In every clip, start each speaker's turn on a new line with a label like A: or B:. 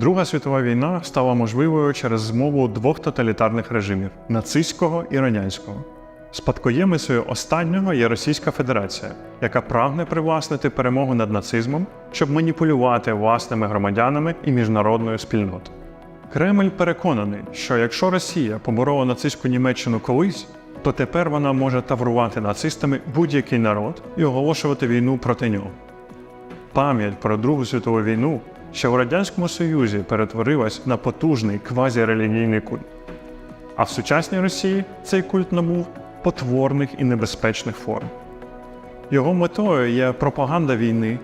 A: Друга світова війна стала можливою через змову двох тоталітарних режимів нацистського і радянського. Спадкоємицею останнього є Російська Федерація, яка прагне привласнити перемогу над нацизмом, щоб маніпулювати власними громадянами і міжнародною спільнотою. Кремль переконаний, що якщо Росія поборола нацистську Німеччину колись, то тепер вона може таврувати нацистами будь-який народ і оголошувати війну проти нього. Пам'ять про Другу світову війну ще у Радянському Союзі перетворилась на потужний квазірелігійний культ. А в сучасній Росії цей культ набув потворних і небезпечних форм. Його метою є пропаганда війни,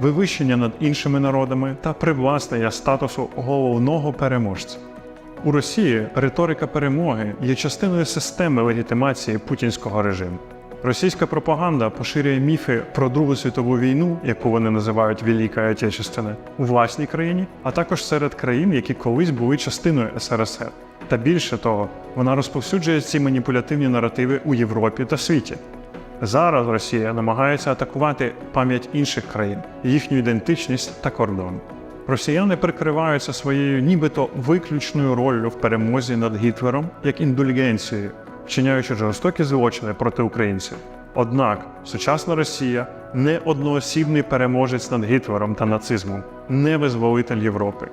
A: вивищення над іншими народами та привласнення статусу головного переможця. У Росії риторика перемоги є частиною системи легітимації путінського режиму. Російська пропаганда поширює міфи про Другу світову війну, яку вони називають Велика Отечественна, у власній країні, а також серед країн, які колись були частиною СРСР. Та більше того, вона розповсюджує ці маніпулятивні наративи у Європі та світі. Зараз Росія намагається атакувати пам'ять інших країн, їхню ідентичність та кордон. Росіяни прикриваються своєю нібито виключною роллю в перемозі над Гітлером як індульгенцією, вчиняючи жорстокі злочини проти українців. Однак сучасна Росія не одноосібний переможець над Гітлером та нацизмом, не визволитель Європи.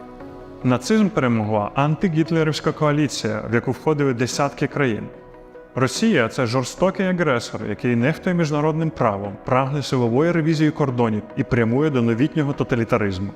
A: Нацизм перемогла антигітлерівська коаліція, в яку входили десятки країн. Росія це жорстокий агресор, який нехтує міжнародним правом, прагне силової ревізії кордонів і прямує до новітнього тоталітаризму.